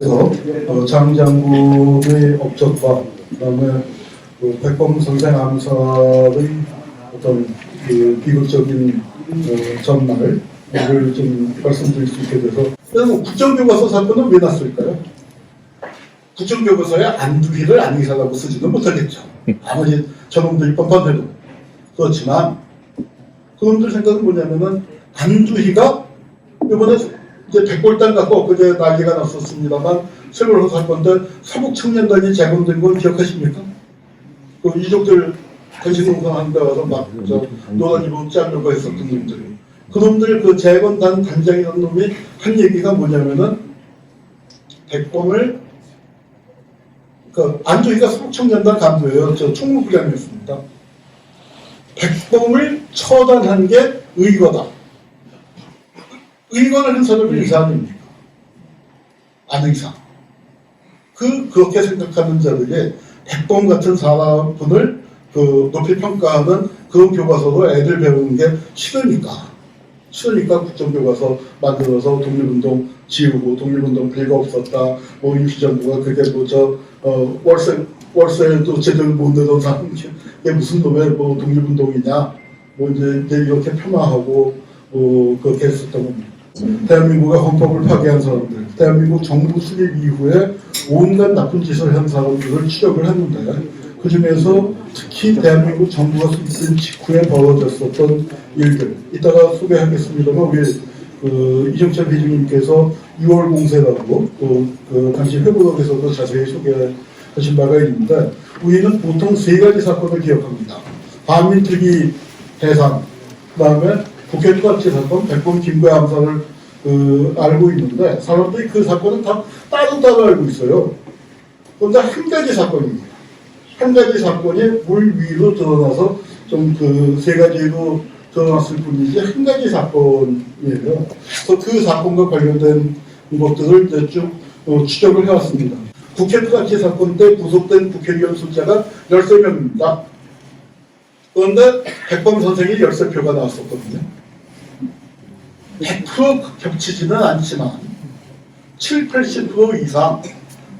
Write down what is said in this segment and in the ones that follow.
그래서 어, 장 장군의 업적과 그다음에 그 백범 선생 암살의 어떤 그 비극적인 어, 전말을 좀 말씀드릴 수 있게 돼서 그래서 국정교과서 사건은 왜 났을까요? 국정교과서에 안두희를 안기사라고 쓰지는 못하겠죠. 아무리 저놈들이 뻔뻔해도 그렇지만 그놈들 생각은 뭐냐면은 안두희가 이번에 이제 백골당 갖고 엊그제 난리가 났었습니다만 세월호 사건 때 서북 청년단이 재건된 건 기억하십니까? 그 이족들 대시동산 한데 와서 막저 노란 입고 짜려고 했었던 놈들 그놈들 그 재건단 단장이던 놈이 한 얘기가 뭐냐면은 백범을 그 안조희가 서북 청년단 간부예요. 저 총무부장이었습니다. 백범을 처단한 게 의거다. 의거를 한 사람이 의사 아닙니까? 안 의사. 그, 그렇게 생각하는 자들이 백범 같은 사람분을 그 높이 평가하는 그런 교과서로 애들 배우는 게 싫으니까. 싫으니까 국정교과서 만들어서 독립운동 지우고 독립운동 별거 없었다. 뭐 임시정부가 그게 뭐저 어, 월세 월세도 제대로 못 내던 사람 이게 무슨 놈의 뭐 독립운동이냐. 뭐 이제, 이제 이렇게 폄하하고 뭐 그렇게 했었던 겁니다. 대한민국의 헌법을 파괴한 사람들, 대한민국 정부 수립 이후에 온갖 나쁜 짓을 한 사람들을 추적을 했는데 그 중에서 특히 대한민국 정부가 수립된 직후에 벌어졌었던 일들 이따가 소개하겠습니다만 우리 그 이정철 회장님께서 2월 공세라고 또그 당시 회고록에서도 자세히 소개하신 바가 있는데 우리는 보통 세 가지 사건을 기억합니다. 반민특위 해산, 그 다음에 국회 투합체 사건, 백범 김구의 암살을 그, 알고 있는데 사람들이 그 사건은 다 따로따로 알고 있어요. 그런데 한 가지 사건입니다. 한 가지 사건이 물 위로 드러나서 좀 그 세 가지로 드러났을 뿐이지 한 가지 사건이에요. 그래서 그 사건과 관련된 것들을 쭉 어, 추적을 해왔습니다. 국회 투합체 사건 때 구속된 국회의원 숫자가 13명입니다. 그런데 백범 선생이 13표가 나왔었거든요. 100% 겹치지는 않지만 7, 80% 이상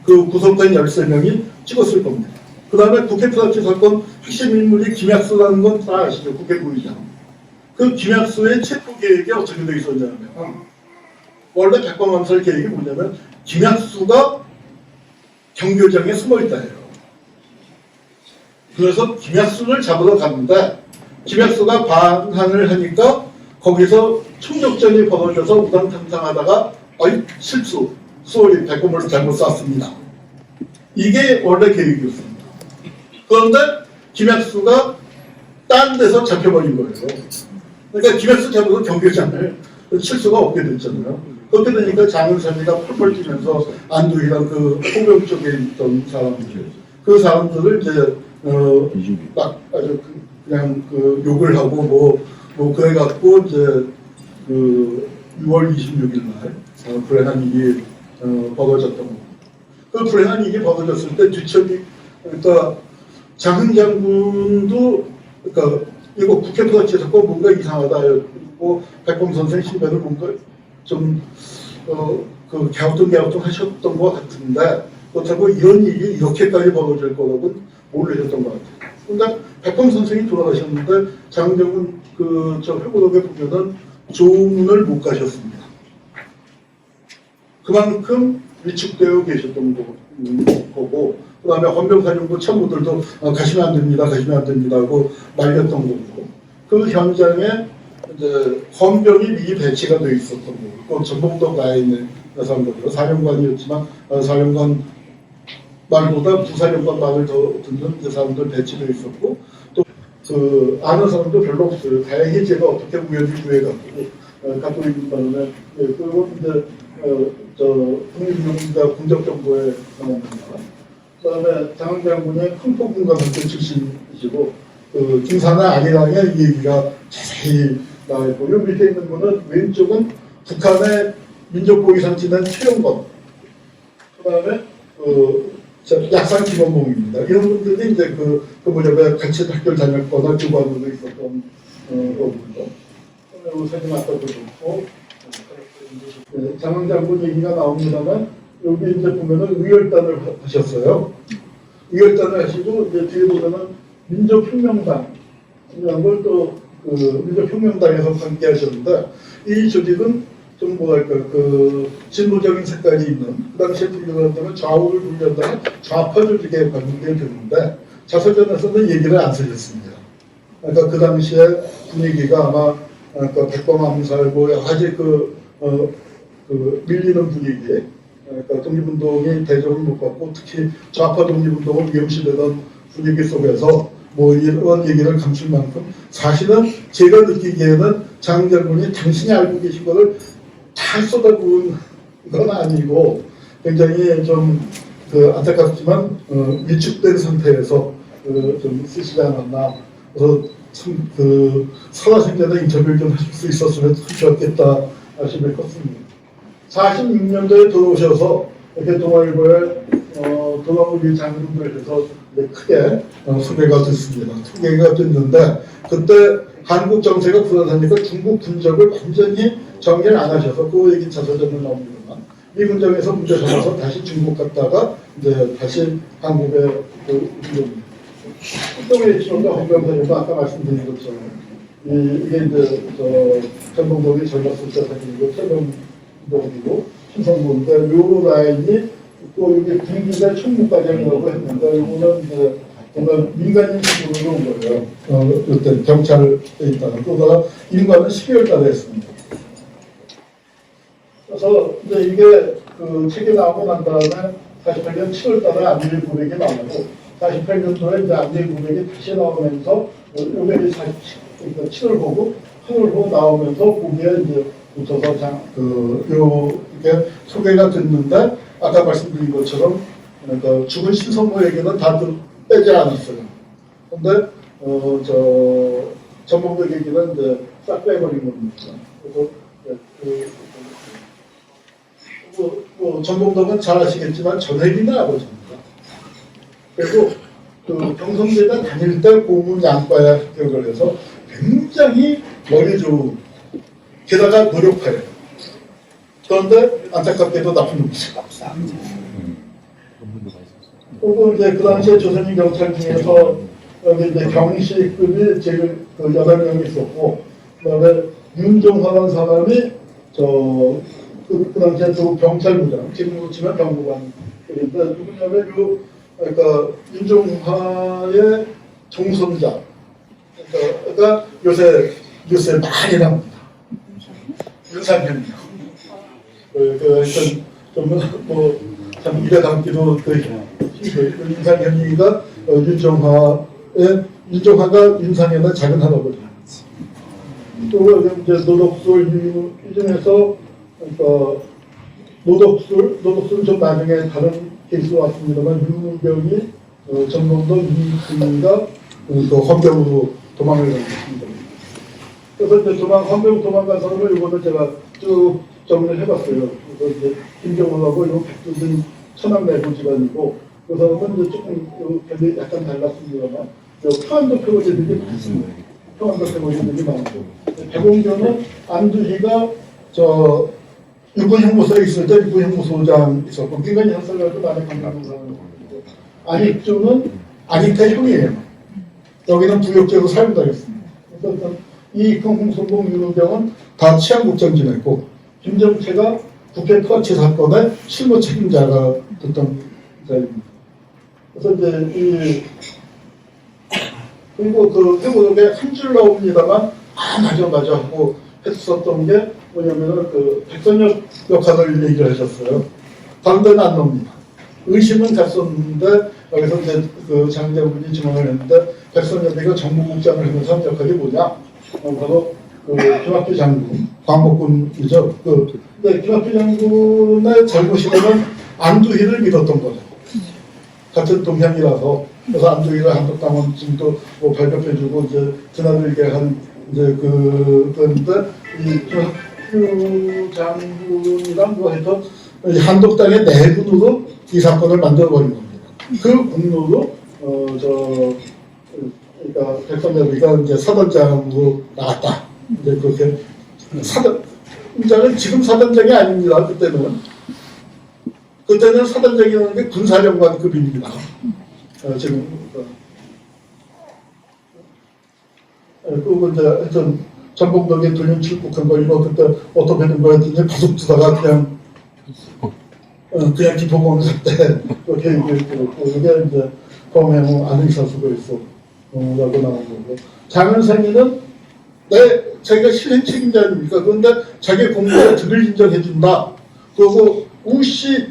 그 구속된 13명이 찍었을 겁니다. 그 다음에 국회 프라치 사건 핵심 인물이 김약수라는 건 다 아시죠? 국회 부의장. 그 김약수의 체포 계획이 어떻게 되어 있었냐면 원래 백범 암살 계획이 뭐냐면 김약수가 경교장에 숨어 있다 해요. 그래서 김약수를 잡으러 갔는데 김약수가 반항을 하니까 거기서 총력전이 벌어져서 우당탕탕하다가 어이 실수 수월이 백범을 잘못 쐈습니다. 이게 원래 계획이었습니다. 그런데 김약수가 딴 데서 잡혀버린 거예요. 그러니까 김약수 잡아서 경계장을 실수가 없게 됐잖아요. 그렇게 되니까 장은삼이가 펄펄 뛰면서 안두희랑 그 호병 쪽에 있던 사람들, 그 사람들을 이제 어, 막 아주 그- 그냥 그 욕을 하고 뭐, 뭐 그래갖고 이제 그 6월 26일 날 어, 불행한 일이 어, 벌어졌던 겁니다. 그 불행한 일이 벌어졌을 때 뒤척이 그러니까 장흥 장군도 그러니까 이거 국회 부닥쳐서 꼭 뭔가 이상하다 고 백범 선생 신변을 뭔가 좀 어 그 갸우뚱 갸우뚱 하셨던 것 같은데 그렇다고 이런 일이 이렇게까지 벌어질 거라고는 모르셨던 것 같아요. 근데 백범 선생이 돌아가셨는데 장정은 그저 회고록에 보면은 조문을 못 가셨습니다. 그만큼 위축되어 계셨던 거- 음, 거고 그 다음에 헌병사령부 참모들도 어, 가시면 안 됩니다, 가시면 안 됩니다 하고 말렸던 거고 그 현장에 이제 헌병이 미리 배치가 돼 있었던 거고 또 전북도 가 있는 사람들 사령관이었지만 어, 사령관 말보다 부사령관 말을 더 듣는 그 사람들 배치되어 있었고 또 그 아는 사람도 별로 없어요. 다행히 제가 어떻게 우연히 구해가지고 어, 갖고 바람에 예, 그리고 이제 어, 저 국립용자 군적정보에 나옵니다. 그다음에 장항 장군의 큰포군감학교 출신이시고 그 김사나 아리랑의 이 얘기가 자세히 나와 있고 요 밑에 있는 거는 왼쪽은 북한의 민족보위상지는 최영건 그다음에 그저 약산 김원봉입니다. 이런 분들이 이제 그, 그 뭐냐면 같이 학교를 다녔거나 교관으로 있었던 어, 거군요. 사진 아까도 좋고 네, 장항 장군 얘기가 나옵니다만 여기 이제 보면은 의열단을 하- 하셨어요. 의열단을 하시고 이제 뒤에 보면은 민족혁명당 이런 걸또 그 민족혁명당에서 함께 하셨는데 이 조직은 좀 뭐랄까 그 진보적인 색깔이 있는 그 당시에 불리었다면 좌우를 분리한다면 좌파 조직에 관계되는데 자서전에서는 얘기를 안 쓰셨습니다. 그러니까 그 당시에 분위기가 아마 그러니까 백범 암살고 여러 가지 그, 어, 그 밀리는 분위기 그러니까 독립운동이 대접을 못 받고 특히 좌파 독립운동을 위험시되던 분위기 속에서 뭐 이런 얘기를 감출 만큼 사실은 제가 느끼기에는 장장군이 당신이 알고 계신 거를 잘 쏟아부은 건 아니고 굉장히 좀 그 안타깝지만 어, 위축된 상태에서 그, 좀 쓰시지 않았나 그래서 참그 살아생전에 인터뷰를 좀 하실 수 있었으면 참 좋았겠다 싶을 컸습니다. 46년도에 들어오셔서 이렇게 동아일보에 어, 동아일보 장군들 해서 이제 크게 어, 소개가 됐습니다. 소개가 됐는데 그때 한국 정세가 불안하니까 중국 분적을 완전히 정리를 안 하셔서 그 얘기 자서전에 나옵니다만 이 분정에서 문제 삼아서 다시 중국 갔다가 이제 다시 한국에 그 운동 특정의 지원과 헌병사님도 아까 말씀드린 것처럼 이, 이게 이제 저 전동동이 전략술사 사진이고 최명동이고 신성문인데 요 라인이 또 여기 군기대 총무과장이라고 했는데 요거는 이제 정말 민간인 신분으로 온 거예요. 어, 그때 경찰에 있다가 그러다가 임관은 12월 달에 했습니다. 그래서 이제 이게 그 책이 나오고 난 다음에 48년 7월 달에 안일 고백이 나오고 48년도에 이제 안일 고백이 다시 나오면서 요백이 40, 그러니까 7월 보고 8월 보고 나오면서 거기에 이제 붙어서 장, 그, 요, 이렇게 소개가 됐는데 아까 말씀드린 것처럼 그러니까 죽은 신성모에게는 다들 빼지 않았어요. 근데 어, 저 전문적 얘기는 이제 싹 빼버린 겁니다. 그래서 그, 뭐, 뭐 전공덕은 잘 아시겠지만 전혜기는 아버지입니다. 그리고 그 경성대가 다닐 때 고문 양과에 합격을 해서 굉장히 머리 좋은 게다가 노력파예요. 그런데 안타깝게도 나쁜 놈이죠. 그리고 이제 그 당시에 조선인 경찰 중에서 여기 이제 경시급이 제일 그 여덟 명 있었고 그다음에 윤종화라는 사람이 저그 그 당시에 또 경찰부장 지금으로 치면 경무관 그런데 누구냐면 요 그러니까 윤종화의 종손자 그러니까, 그러니까 요새 요새 많이 나옵니다. 윤상현이요. 그, 그, 하여튼, 좀, 뭐, 참, 입에 담기도 그, 그 윤상현이가 어, 윤정화의, 윤정화가 윤상현의 작은 할아버지. 또, 이제 노덕술 이- 이 중에서, 그러니까, 노덕술, 노덕술은 좀 나중에 다른 케이스로 왔습니다만, 윤무병이, 어, 전범도 이승이가 그 헌병으로 도망을 갔습니다. 그래서 이제 도망, 헌병 도망간 사람을 이거는 제가 쭉 정리를 해봤어요. 그래서 이제 김경호하고 요 백두신 천황내부 집안이고 그 사람은 이제 조금 요 별이 약간 달랐습니다만 요 평안도 표고제들이 많습니다. 평안도 표고제들이 많고 백원교는 안두희가 저 육군 형무소에 있을 때 육군 형무소장 있었고 학살가도 많이 강남한 사람이고 안익주는 안익태 형이에요. 여기는 부역죄로 사용당했습니다. 그래서 이 홍성봉 윤은경은 다 치안국장 지냈고 김정태가 국회 터치 사건의 실무 책임자가 됐던 자입니다. 그래서 이제 이 그리고 그 회고록에 한줄 나옵니다만 아 맞아 맞아 하고 했었던 게 뭐냐면은 그 백선엽 역할을 얘기를 하셨어요. 데는 안 나옵니다. 의심은 갔었는데 여기서 이제 그 장장군이 증언을 했는데 백선엽이가 정무국장을 하면서 한 역할이 뭐냐? 어, 바로 그 김학규 장군, 광복군이죠. 그 근데 김학규 장군의 잘못이라면 안두희를 믿었던 거죠. 같은 동향이라서 그래서 안두희를 한국당원 지금도 뭐 발표해주고 이제 지난주에 한 이제 그 그런데 이 김학규 장군이랑 뭐 해서 이 한독당의 내분으로 이 사건을 만들어버린 겁니다. 그 공로로 어저 그러니까 백선엽이가 이제 사단장으로 나갔다. 이제 그렇게 사단 장은 지금 사단장이 아닙니다. 그때는. 그때는 사단장이라는 게 군사령관급입니다. 어, 지금 어, 어, 그리고 이제 하여튼 전북동에 돌림 출국한 거 이거 그때 어떻게 된 거야 했더니 바둑 두다가 그냥 어, 그냥 기포공을 때 그렇게 얘기했고. 이게 이제 범행후 안의사수가 있어. 어, 라고 나온 거고. 장은생이는 내 자기가 실행 책임자 아닙니까 그런데 자기 공부에 득을 인정해준다 그리고 우씨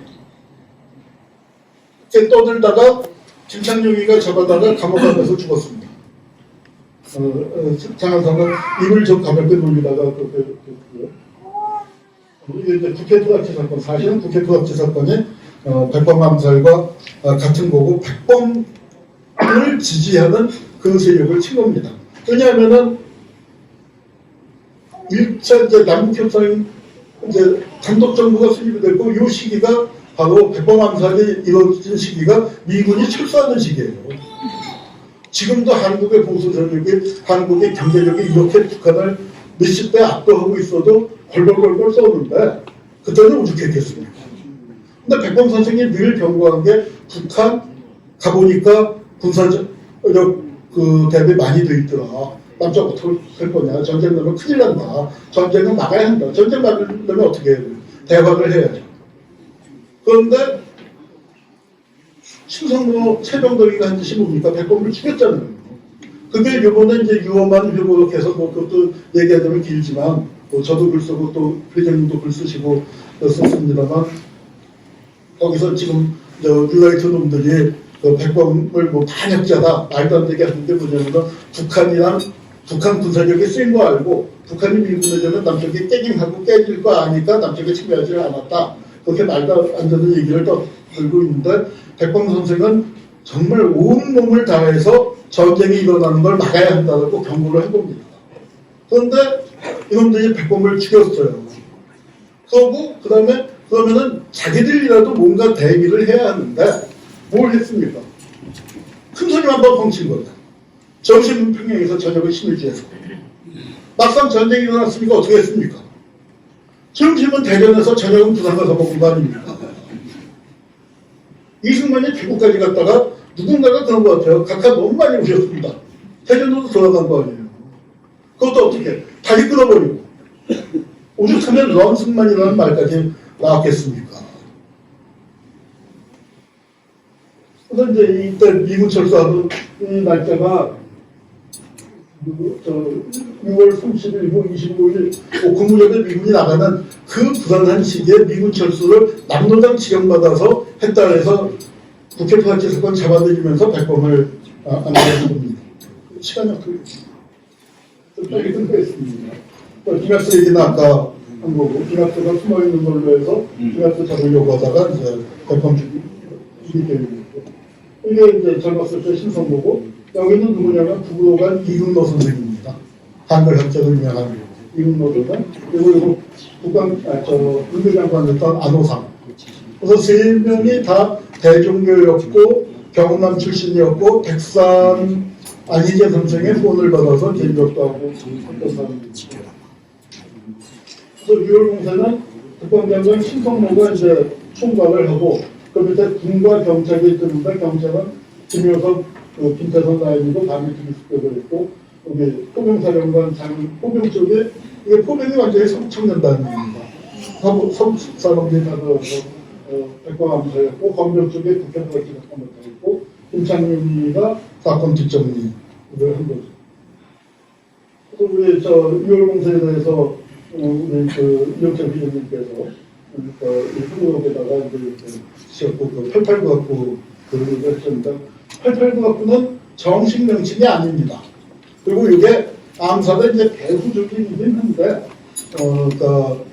이렇게 떠들다가 김창룡이가 잡아다가 감옥 안에서 죽었습니다. 어, 어, 장한성은 입을 좀 가볍게 놀리다가 그렇게 됐고요. 이게 이제 국회 토락지 사건, 사실은 국회 토락지 사건이 어, 백범 암살과 어, 같은 거고 백범을 지지하는 그 세력을 친 겁니다. 왜냐하면은 1차 이제 남북협상 이제 단독 정부가 수립이 됐고 이 시기가 바로 백범 암살이 이루어진 시기가 미군이 철수하는 시기예요. 지금도 한국의 보수 세력이 한국의 경제력이 이렇게 북한을 몇십 배 압도하고 있어도 걸걸걸걸 써오는데 그때는 오죽했겠습니까? 근데 백범 선생이 늘 경고한 게 북한 가보니까 군사적 그 대비 많이 돼 있더라. 어떻게 할 거냐. 전쟁 나면 큰일 난다. 전쟁은 막아야 한다. 전쟁 막으려면 어떻게 해야 돼? 대화를 해야죠. 그런데 신성로 최병덕이가 한 짓이 뭡니까? 백범을 죽였잖아요. 그게 요번에 이제 유엄한 회고록해서 뭐 그것도 얘기하자면 길지만 뭐 저도 글 쓰고 또 회장님도 글 쓰시고 썼습니다만 거기서 지금 저 뉴라이트 놈들이 그 백범을 뭐 반역자다 말도 안 되게 하는데 뭐냐면은 북한이랑 북한 군사력이 센 거 알고 북한이 되면 남쪽이 깨짐하고 깨질 거 아니까 남쪽에 침해하지 않았다. 그렇게 말도 안 되는 얘기를 또 들고 있는데 백범 선생은 정말 온 몸을 다해서 전쟁이 일어나는 걸 막아야 한다고 경고를 해봅니다. 그런데 이놈들이 백범을 죽였어요. 그러고 그 다음에 그러면은 자기들이라도 뭔가 대비를 해야 하는데 뭘 했습니까? 큰 손님 한번 벙친 거예요. 점심 평양에서 저녁을 심을지해서 막상 전쟁이 일어났으니까 어떻게 했습니까? 점심은 대전에서 저녁은 부산 가서 먹은 거 아닙니까? 이승만이 태국까지 갔다가 누군가가 그런 것 같아요. 각하 너무 많이 오셨습니다. 대전으로 돌아간 거 아니에요. 그것도 어떻게 다리 끊어버리고 오죽하면 런승만이라는 말까지 나왔겠습니까? 이제 이때 미군 철수하던 이 날짜가 그, 저 6월 30일, 25일 고무역에 미군이 나가는 그 불안한 시기에 미군 철수를 남로당 지령받아서 했다 해서 국회 파악지 사건 잡아들이면서 백범을 아, 안내한 겁니다. 시간이 어떻게 빨리 끝냈습니다. 김학수 얘기는 아까 한 거고 김학수가 숨어 있는 걸로 해서 김학수 잡으려고 하다가 이제 백범 죽이 죽이 거고 이게 이제 젊었을 때 신성보고 여기는 누구냐면 부부로간 이근노 선생입니다. 한글 학자로 유명한 이근노 선생 그리고 이거 국방 아저 군대장관이었던 안호상 그래서 세 명이 다 대종교였고 경남 출신이었고 백산 안희재 선생의 후원을 받아서 개인적도 하고 사람입니다. 그래서 6월 공사는 국방장관 신성모가 이제 총괄을 하고 그 밑에 군과 경찰이 있는데 경찰은 김효석, 그 김태선 나이도 담임 기습격을 했고 여기 포병사령관 장 포병 쪽에 이게 포병이 완전히 성청년단입니다. 들어서 어, 백광암사였고 검경 쪽에 국회의원 기록한 것도 있고 김창룡이가 사건 뒷정리를 한 거죠. 그래서 우리 저 6월 공사에 대해서 어, 우리 그 이영철 비전님께서 그 후보에다가 이제 이렇게 지었고 그889 갖고 그 했습니다. 889 갖고는 정식 명칭이 아닙니다. 그리고 이게 암살의 이제 배후적이긴 한데 어, 그,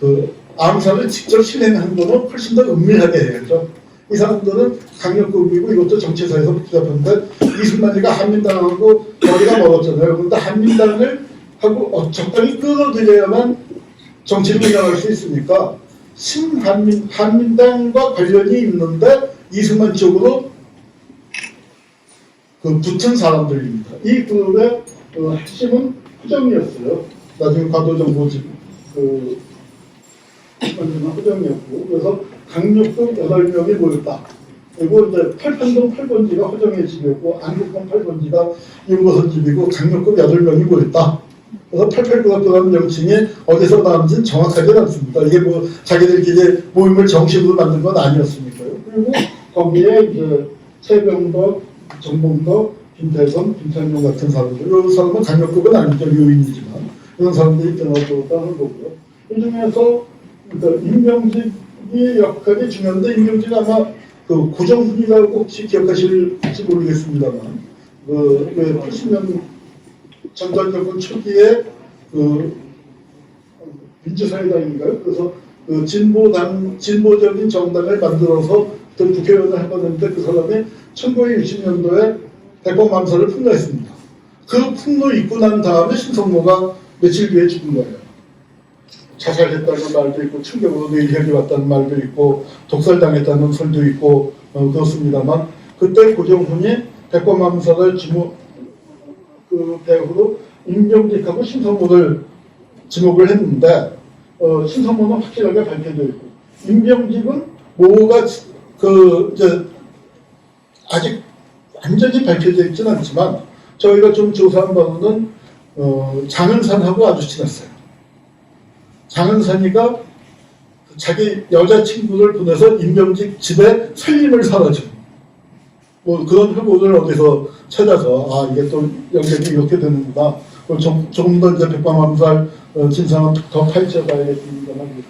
그 암살을 직접 실행한 거는 훨씬 더 은밀하게 해야죠. 이 사람들은 강력급이고 이것도 정치사에서 복잡한데 이승만이가 한민당하고 거리가 멀었잖아요. 그런데 한민당을 하고 어, 적당히 끌어들여야만 정치를 운영할 수 있으니까 신한민 한민당과 관련이 있는데 이승만 쪽으로 그 붙은 사람들입니다. 이 그룹의 어, 핵심은 후정이었어요. 나중에 과도정보집 그 만드는 후정이었고 그래서 강력급 8명이 모였다. 그리고 이제 팔판동 8번지가 허정의 집이었고 안국동 8번지가 윤고선 집이고 강력급 8명이 모였다. 그래서 88구학교라는 명칭이 어디서 나왔는지는 정확하지는 않습니다. 이게 뭐 자기들끼리 모임을 정식으로 만든 건 아니었으니까요. 그리고 거기에 이제 최병덕, 정봉덕, 김태선, 김창룡 같은 사람들, 이 사람은 강력급은 아니죠. 요인이지만 이런 사람들이 들어갔다는 거고요. 이 중에서 그러니까 임명직이 역할이 중요한데 임명직 아마 그 고정훈이라고 혹시 기억하실지 모르겠습니다만 그, 그 80년 전당정권 초기에 그 민주사회당인가요? 그래서 그 진보당 진보적인 정당을 만들어서 그때 국회의원을 해봤는데 그 사람이 1960년도에 대법 mam사를 폭로했습니다. 그 폭로 있고 난 다음에 신성모가 며칠 뒤에 죽은 거예요. 자살했다는 말도 있고 충격으로 내일혈이 왔다는 말도 있고 독살당했다는 설도 있고 어, 그렇습니다만 그때 고정훈이 mam사를 지목 그 배후로 임명직하고 신성모를 지목을 했는데 어, 신성모는 확실하게 밝혀져 있고 임명직은 뭐가 그 이제 아직 완전히 밝혀져 있지는 않지만 저희가 좀 조사한 바로는 어, 장은산하고 아주 친했어요. 장은산이가 자기 여자친구를 보내서 임명직 집에 살림을 사라져. 뭐 그런 후보를 어디서 찾아서 아 이게 또 연결이 이렇게 되는구나. 좀, 조금 더 이제 백방암살 어, 진상은 더 파헤쳐봐야겠습니다만.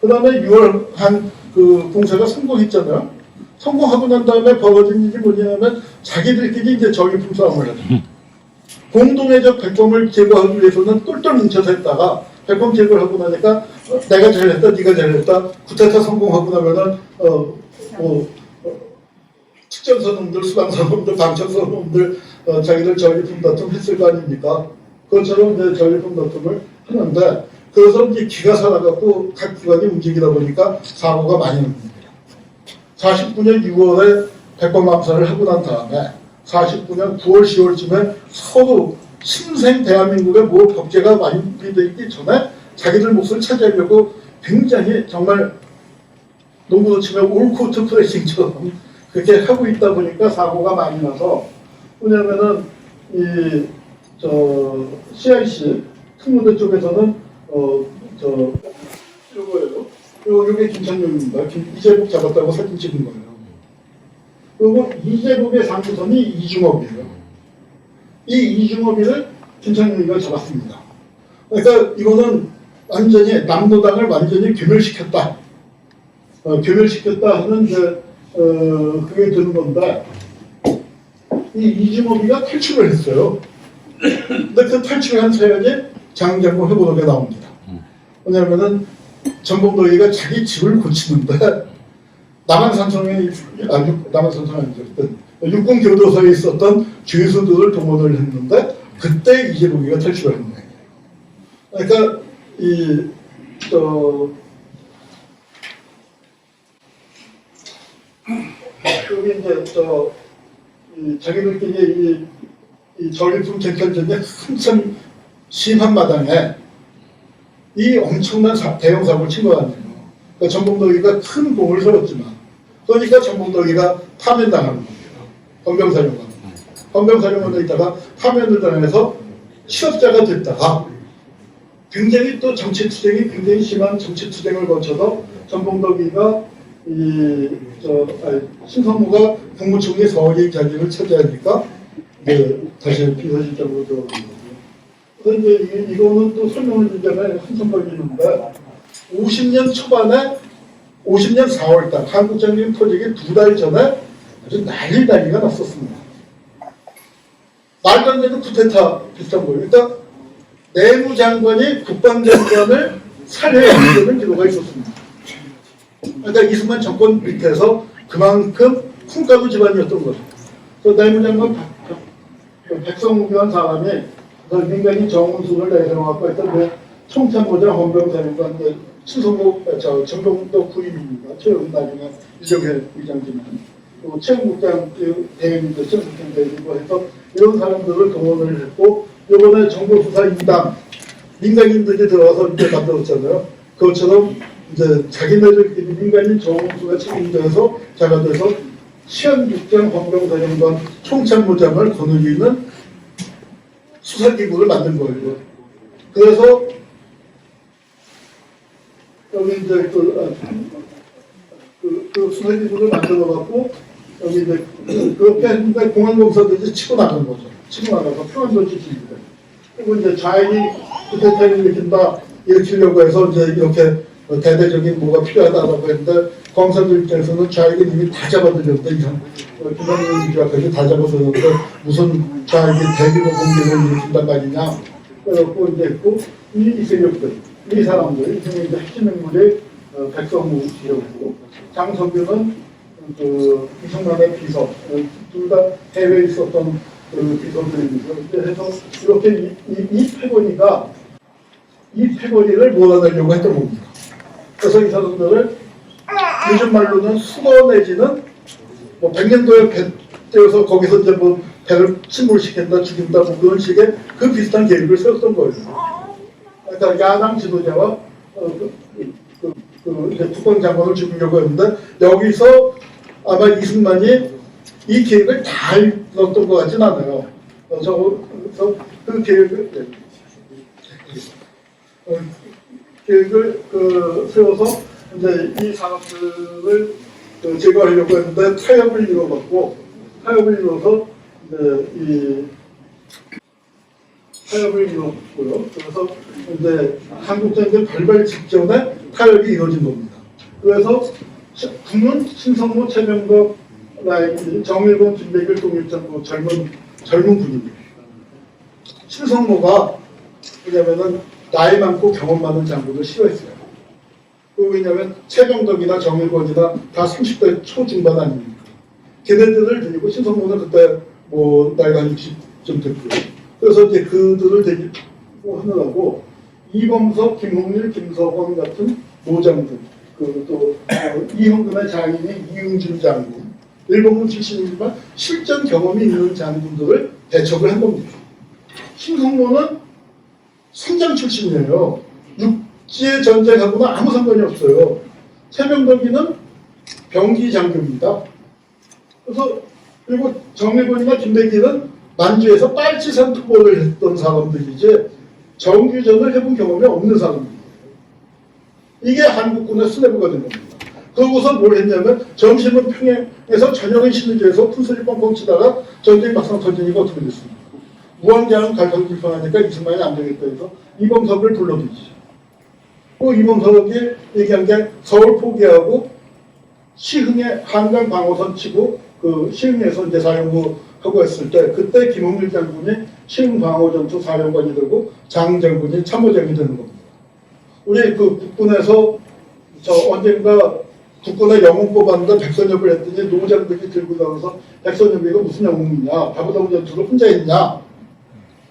그 다음에 6월 한 그 공사가 성공했잖아요. 성공하고 난 다음에 벌어진 일이 뭐냐면 자기들끼리 이제 전리품 싸움을 하죠. 공동의적 백범을 제거하기 위해서는 똘똘 뭉쳐서 했다가 백범 제거를 하고 나니까 어, 내가 잘했다, 네가 잘했다. 구태타 성공하고 나면은 어, 뭐 어, 특전선놈들, 수방선놈들, 방청선놈들 어, 자기들 전리품 다툼 했을 거 아닙니까? 그것처럼 이제 전리품 다툼을 하는데 그래서 이제 기가 살아갖고 각 기관이 움직이다 보니까 사고가 많이 납니다. 49년 6월에 백범 암살을 하고 난 다음에 49년 9월 10월쯤에 서로 신생 대한민국의 뭐 법제가 완비되기 전에 자기들 몫을 차지하려고 굉장히 정말 농구로 치면 올코트 프레싱처럼 그렇게 하고 있다 보니까 사고가 많이 나서 왜냐면은 이 저 CIC 특무대 쪽에서는 어저 요거예요. 요 요게 김창룡입니다. 김- 이재복 잡았다고 사진 찍은 거예요. 그리고 이재복의 상수선이 이중업이에요. 이 이중업이를 김창룡이가 잡았습니다. 그러니까 이거는 완전히 남노당을 완전히 괴멸시켰다. 어, 괴멸시켰다 하는 이제 어, 그게 되는 건데 이 이중업이가 탈출을 했어요. 근데 그 탈출한 사연이 장장고 회고록에 나옵니다. 왜냐하면은 전범도의가 자기 집을 고치는데 남한산성에 아 육- 남한산성. 그때 육군 교도소에 있었던 죄수들을 동원을 했는데 그때 이재복이가 탈출을 한 거예요. 그러니까 이저 여기 이제 저이 자기들끼리 이, 이 전리품 쟁탈전에 한참 심한 마당에 이 엄청난 사- 대형 사고를 친거 아니에요. 그러니까 전범도기가 큰 공을 세웠지만 그러니까 전범도기가 파면당하는 겁니다. 헌병사령관. 헌병사령관에 있다가 파면을 당해서 취업자가 됐다가 굉장히 또 정치투쟁이 굉장히 심한 정치투쟁을 거쳐서 전범도기가 이저 신성무가 국무총리 서기 자리를 차지하니까 이제 다시 비서실장으로 거 그래서 이제 이- 이거는 또 설명을 드리자면 한참 걸리는데 50년 초반에 50년 4월달 한국장님 터지기 두 달 전에 아주 난리 난리가 났었습니다. 말도 안 되는 쿠데타 비슷한 거예요. 그러니까 내무장관이 국방장관을 살해하는 기록가 있었습니다. 그러니까 이승만 정권 밑에서 그만큼 쿵가루 집안이었던 거죠. 그래서 내무장관 백성욱이라는 사람이 그 민간인 정운순을 내려놓고 했던 그 총참모장 헌병사령관 그 신성국 저 정병도 부임입니다. 최영 나중에 이정현 의장지만 최영국장 그 대행도 최영국장 대행이고 해서 이런 사람들을 동원을 했고 이번에 정보수사 2당 민간인들이 들어와서 이제 만들었잖아요. 그것처럼 이제 자기네들끼리 민간인 정수가 책임져서 작업돼서 시연국장 헌병사령관 총참모장을 거느리는 수사기구를 만든 거예요. 그래서 여기 이제 그, 아, 그, 그 수사기구를 만들어갖고 여기 이제 그- 그렇게 했는데 공안검사들이 치고 나간 거죠. 치고 나가서 평안도 지지입니다. 그리고 이제 좌익이 쿠데타를 일으킨다 일으키려고 해서 이제 이렇게 대대적인 뭐가 필요하다라고 했는데 검사들 입장에서는 좌익은 이미 다 잡아들였다 이상 김상현 기자까지 다 잡아들였는데 무슨 좌익이 대규모 공격을 일으킨단 말이냐 그래갖고 이제 했고 이, 이 세력들 이 사람들 이 핵심 인물이 어, 백성무 씨였고 장성규는 그 이승만의 비서 둘 다 해외에 있었던 그 비서들입니다. 그래서 이렇게 이, 이, 이 패거리가 이 패거리를 몰아내려고 했던 겁니다. 그래서 이 사람들을 요즘 말로는 수거 내지는 뭐 백년도에 배 떼어서 거기서 이제 뭐 배를 침몰시킨다 죽인다 뭐 그런 식의 그 비슷한 계획을 세웠던 거예요. 그러니까 야당 지도자와 어, 그, 그, 그 이제 국방 장관을 죽이려고 했는데 여기서 아마 이승만이 이 계획을 다 읽었던 것 같진 않아요. 그래서, 그래서 그 계획을 네. 어, 계획을 그 세워서 이제 이그 제거하려고 했는데 타협을 이뤄갖고 타협을 이뤄서 이제 이 타협을 이뤘고요. 그래서 이제 한국전쟁 발발 직전에 타협이 이루어진 겁니다. 그래서 군은 신성모, 최명덕, 정일본, 김백일, 동일장 뭐 젊은 젊은 군입니다. 신성모가 왜냐면은 나이 많고 경험 많은 장군을 싫어했어요. 그 왜냐면 최병덕이나 정일권이나 다 30대 초중반 아닙니까? 걔네들을 데리고 신성모는 그때 뭐 나이가 한 60좀 됐고요. 그래서 이제 그들을 데리고 하느라고 이범석, 김홍일, 김서원 같은 노장군, 그또 어, 이형근의 장인인 이응준 장군, 일본군 출신이지만 실전 경험이 있는 장군들을 배척을 한 겁니다. 신성모는 선장 출신이에요. 육지의 전쟁하고는 아무 상관이 없어요. 최명덕이는 병기 장교입니다. 그래서 그리고 정일권이나 김백기는 만주에서 빨치산 특보를 했던 사람들이지 정규전을 해본 경험이 없는 사람들이에요. 이게 한국군의 수뇌부가 된 겁니다. 그러고서 뭘 했냐면 점심은 평양에서 저녁은 신의주에서 풀소리 뻥뻥 치다가 전쟁이 막상 터지니까 어떻게 됐습니까? 무한대항 갈등 불편하니까 이승만이 안 되겠다 해서 이범석을 불러들이죠. 그 이범석이 얘기한 게 서울 포기하고 시흥에 한강 방어선 치고 그 시흥에서 이제 사령부 하고 했을 때 그때 김홍일 장군이 시흥 방어 전투 사령관이 되고 장 장군이 참모장이 되는 겁니다. 우리 그 국군에서 저 언젠가 국군의 영웅 뽑았는데 백선엽을 했더니 노장들이 들고 나와서 백선엽이가 무슨 영웅이냐 바보다운 전투를 혼자 했냐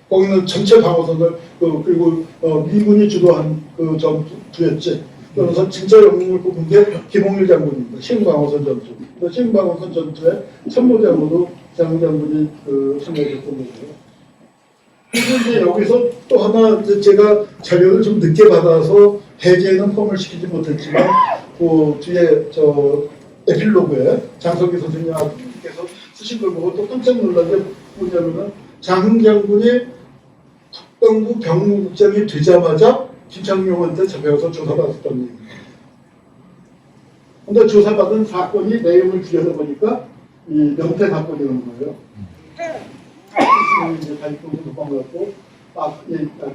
거기 는 전체 방어선을 그, 그리고 어, 미군이 주도한 그 전투였지. 그래서 진짜 영웅을 뽑은 게 김홍일 장군입니다. 신방어선 전투. 그 신방어선 전투에 참모장으로 장 장군이 그 참여했던 거고요. 그리고 이제 여기서 또 하나 이제 제가 자료를 좀 늦게 받아서 해제는 포함을 시키지 못했지만 그 뒤에 저 에필로그에 장석기 선생님께서 쓰신 걸 보고 또 깜짝 놀란 게 뭐냐면은 장흥 장군이 국방부 병무국장이 되자마자 김창룡한테 잡혀서 조사받았다는 얘기입니다. 근데 조사받은 사건이 내용을 줄여서 보니까 이 명태 사건이라는 거예요. 이제 끊고 도망갔고, 아, 예, 아,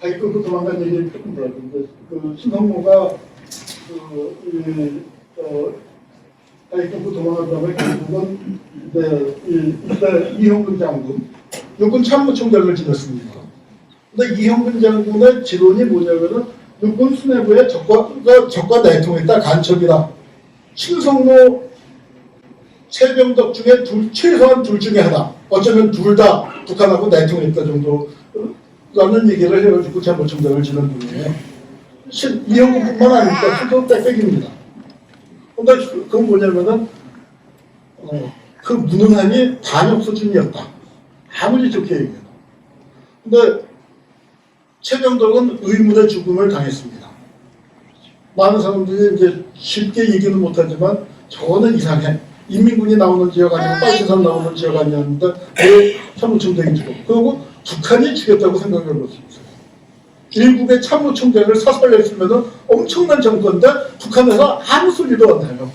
다리 끊고 도망간 얘기를 조금 더 근데 그 신성모가 그, 이, 어, 끊고 도망간 다음에 결국은 이제 이, 이때 이형근 장군, 육군 참모총장을 지냈습니다. 근데 이형근 장군의 지론이 뭐냐면은 육군 수뇌부의 적과, 적과 내통했다, 간첩이다. 신성모 최병덕 중에 둘, 최소한 둘 중에 하나, 어쩌면 둘 다 북한하고 내통했다 정도 라는 얘기를 해가지고 참모총장을 지낸 분이에요. 신- 이형근뿐만 아니라 수도 빽빽입니다. 근데 그- 그건 뭐냐면은, 어, 그 무능함이 단역 수준이었다. 아무리 좋게 얘기해도. 근데 최병덕은 의문의 죽음을 당했습니다. 많은 사람들이 이제 쉽게 얘기는 못하지만 저거는 이상해. 인민군이 나오는 지역 아니면 빨치산 나오는 지역 아니었는데 왜 참모총장이 죽어? 그리고 북한이 죽였다고 수 있어요. 일국의 참모총장을 사살했으면 엄청난 정권인데 북한에서 아무 소리도 안 나요.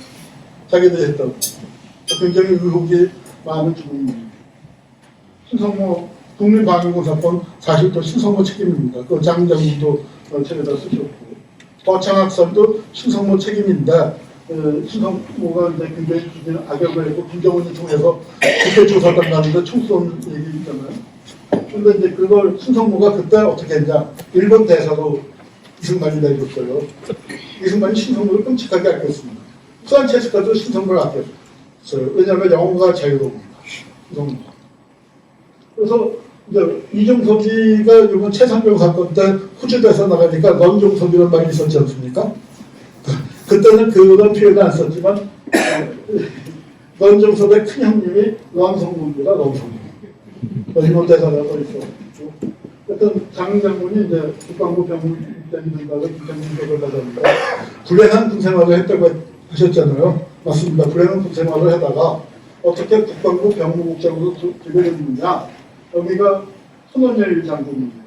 자기들이 했다고. 굉장히 의혹이 많은 죽음입니다. 신성모 국민방위군 사건 사실 또 신성모 책임입니다. 그 어, 책에다 쓰셨고 거창학살도 신성모 책임인데 어, 신성모가 이제 굉장히 악역을 했고 김정은이 통해서 국회조사단 가는데 총쏜 얘기 있잖아요. 근데 이제 그걸 신성모가 그때 어떻게 했냐 일본 대사로 이승만이 내줬어요. 이승만이 신성모를 끔찍하게 아꼈습니다. 프란체스카도 신성모를 아꼈어요. 왜냐하면 영어가 자유로우니까 신성모가. 그래서 이제 이종섭이가 이번 최상병 사건 때 호주에서 나가니까 런종섭이라는 말이 있었지 않습니까? 그때는 그런 표현을 안 썼지만 런종섭의 큰 형님이 런성문입니다. 런성문. 일본 대사라고 있었고 하여튼 장 장군이 이제 국방부 병무장이 된다고 김장군적을 받았는데 불행한 군 생활을 했다고 하셨잖아요. 맞습니다. 불행한 군 생활을 하다가 어떻게 국방부 병무국장으로 되게 됐느냐 여기가 손원일 장군입니다.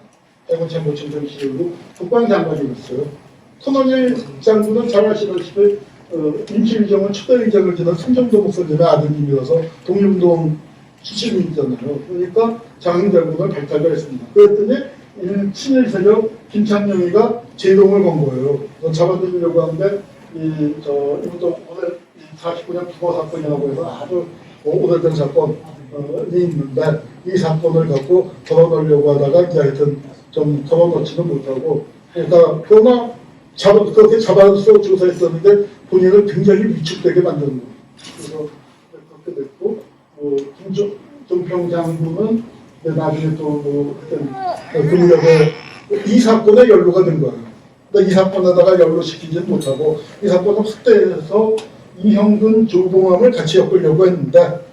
해군참모총장 시절로 국방장관이었어요. 손원일 장군은 잘 아시다시피 어, 임시의정은 초대의장을 지낸 손정도 목사님의 아드님이어서 독립운동 출신이잖아요. 그러니까 장흥 장군을 발탁을 했습니다. 그랬더니 일- 친일 세력 김창룡이가 제동을 건 거예요. 잡아들이려고 하는데 이 저 이것도 오늘 49년 부고 사건이라고 해서 아주 오래된 사건 이 있는데 이 사건을 갖고 덜어놓으려고 하다가 이제 하여튼 좀 덜어놓지는 못하고 그러니까 그러나 잡아 그렇게 잡아서 조사했었는데 본인을 굉장히 위축되게 만드는 거예요. 그래서 그렇게 됐고 뭐 김종평 장군은 이제 나중에 또뭐 그때 금력에 이 사건에 연루가 된 거예요. 근데 이 사건에다가 연루시키지는 못하고 이 사건을 확대해서 이형근 조봉암을 같이 엮으려고 했는데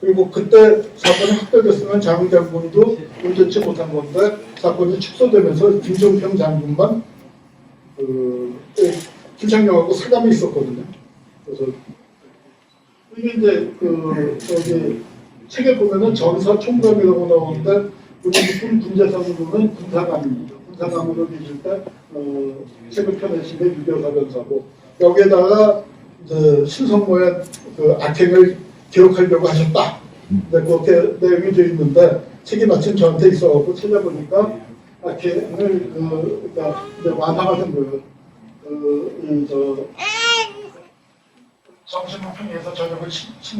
그리고 그때 사건이 확대됐으면 장 장군도 운전치 못한 건데 사건이 축소되면서 김종평 장군만 그 김창룡하고 사감이 있었거든요. 그래서 이게 이제 그 저기 책에 보면은 전사 총감이라고 나오는데 우리 육군 군제사무부는 군사감입니다. 군사감으로 계실 때 어, 책을 펴내신 게 유교사 변사고 여기에다가 이제 신성모의 그 악행을 기록하려고 하셨다. 근데 그렇게 내용이 되어 있는데 책이 마침 저한테 있어갖고 찾아보니까 악행을 그 그러니까 이제 완화하신 거예요. 그이저 정신불평에서 저녁을 친, 친